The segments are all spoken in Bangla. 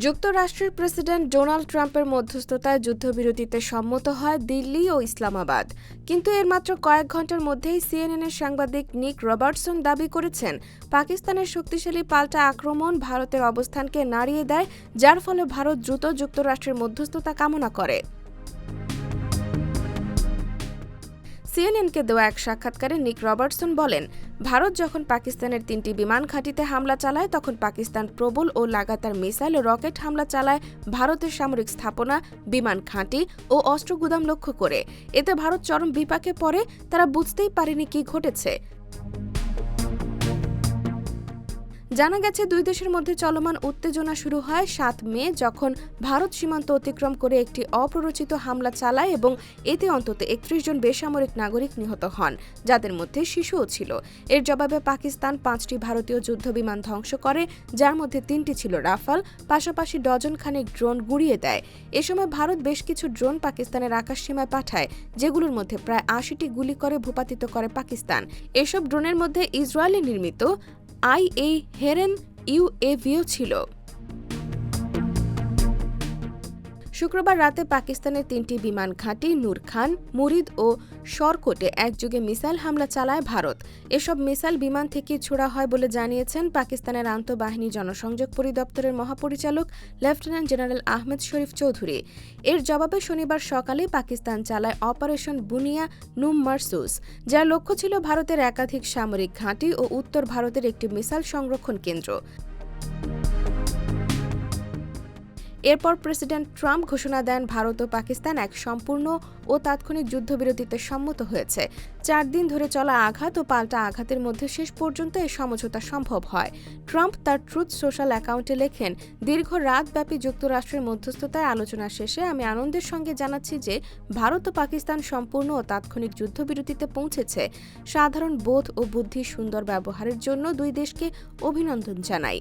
যুক্তরাষ্ট্রের প্রেসিডেন্ট ডোনাল্ড ট্রাম্পের মধ্যস্থতায় যুদ্ধবিরতিতে সম্মত হয় দিল্লি ও ইসলামাবাদ। কিন্তু এর মাত্র কয়েক ঘণ্টার মধ্যেই সিএনএনের সাংবাদিক নিক রবার্টসন দাবি করেছেন, পাকিস্তানের শক্তিশালী পাল্টা আক্রমণ ভারতের অবস্থানকে নাড়িয়ে দেয়, যার ফলে ভারত দ্রুত যুক্তরাষ্ট্রের মধ্যস্থতা কামনা করে। সিএনএনকে দেওয়া এক সাক্ষাৎকারে নিক রবার্টসন বলেন, ভারত যখন পাকিস্তানের তিনটি বিমান ঘাঁটিতে হামলা চালায়, তখন পাকিস্তান প্রবল ও লাগাতার মিসাইল রকেট হামলা চালায় ভারতের সামরিক স্থাপনা, বিমান ঘাঁটি ও অস্ত্র গুদাম লক্ষ্য করে। এতে ভারত চরম বিপাকে পড়ে, তারা বুঝতেই পারেনি কি ঘটেছে। জানা গেছে, দুই দেশের মধ্যে চলমান উত্তেজনা শুরু হয় সাত মে, যখন ভারত সীমান্ত অতিক্রম করে একটি অপ্ররোচিত হামলা চালায় এবং এতে অন্তত একত্রিশ জন বেসামরিক নাগরিক নিহত হন, যাদের মধ্যে শিশুও ছিল। এর জবাবে পাকিস্তান পাঁচটি ভারতীয় যুদ্ধবিমান ধ্বংস করে, যার মধ্যে তিনটি ছিল রাফাল, পাশাপাশি ডজন খানেক ড্রোন গুড়িয়ে দেয়। এ সময় ভারত বেশ কিছু ড্রোন পাকিস্তানের আকাশসীমায় পাঠায়, যেগুলোর মধ্যে প্রায় আশিটি গুলি করে ভূপাতিত করে পাকিস্তান। এসব ড্রোনের মধ্যে ইসরায়েলি নির্মিত আই এই হেরেন ইউএভিও ছিল। শুক্রবার রাতে পাকিস্তানের তিনটি বিমান ঘাঁটি নূর খান, মুরিদ ও শরকোটে একযোগে মিসাইল হামলা চালায় ভারত। এসব মিসাইল বিমান থেকে ছোড়া হয় বলে জানিয়েছেন পাকিস্তানের আন্তঃবাহিনী জনসংযোগ পরিদপ্তরের মহাপরিচালক লেফটেন্যান্ট জেনারেল আহমেদ শরীফ চৌধুরী। এর জবাবে শনিবার সকালে পাকিস্তান চালায় অপারেশন বুনিয়া নুম মারসুস, যার লক্ষ্য ছিল ভারতের একাধিক সামরিক ঘাঁটি ও উত্তর ভারতের একটি মিসাইল সংরক্ষণ কেন্দ্র। এরপর প্রেসিডেন্ট ট্রাম্প ঘোষণা দেন ভারত ও পাকিস্তান এক সম্পূর্ণ ও তাৎক্ষণিক যুদ্ধবিরতিতে সম্মত হয়েছে। চার দিন ধরে চলা আঘাত ও পাল্টা আঘাতের মধ্যে শেষ পর্যন্ত এই সমঝোতা সম্ভব হয়। ট্রাম্প তার ট্রুথ সোশ্যাল অ্যাকাউন্টে লেখেন, দীর্ঘ রাতব্যাপী যুক্তরাষ্ট্রের মধ্যস্থতায় আলোচনা শেষে আমি আনন্দের সঙ্গে জানাচ্ছি যে ভারত ও পাকিস্তান সম্পূর্ণ ও তাৎক্ষণিক যুদ্ধবিরতিতে পৌঁছেছে। সাধারণ বোধ ও বুদ্ধি সুন্দর ব্যবহারের জন্য দুই দেশকে অভিনন্দন জানাই।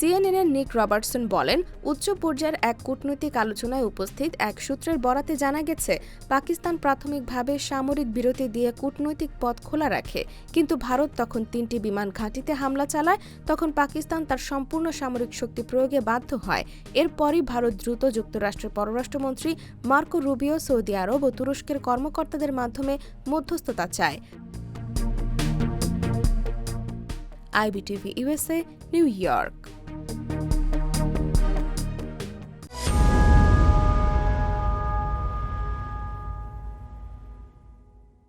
সিএনএনের নিক রবার্টসন বলেন, উচ্চ পর্যায়ের এক কূটনৈতিক আলোচনায় উপস্থিত এক সূত্রের বরাতে জানা গেছে, পাকিস্তান প্রাথমিকভাবে সামরিক বিরতি দিয়ে কূটনৈতিক পথ খোলা রাখে। কিন্তু ভারত তখন তিনটি বিমান ঘাঁটিতে হামলা চালায়, তখন পাকিস্তান তার সম্পূর্ণ সামরিক শক্তি প্রয়োগে বাধ্য হয়। এরপরই ভারত দ্রুত যুক্তরাষ্ট্রের পররাষ্ট্রমন্ত্রী মার্কো রুবিও, সৌদি আরব ও তুরস্কের কর্মকর্তাদের মাধ্যমে মধ্যস্থতা চায়। IBTV USA New York.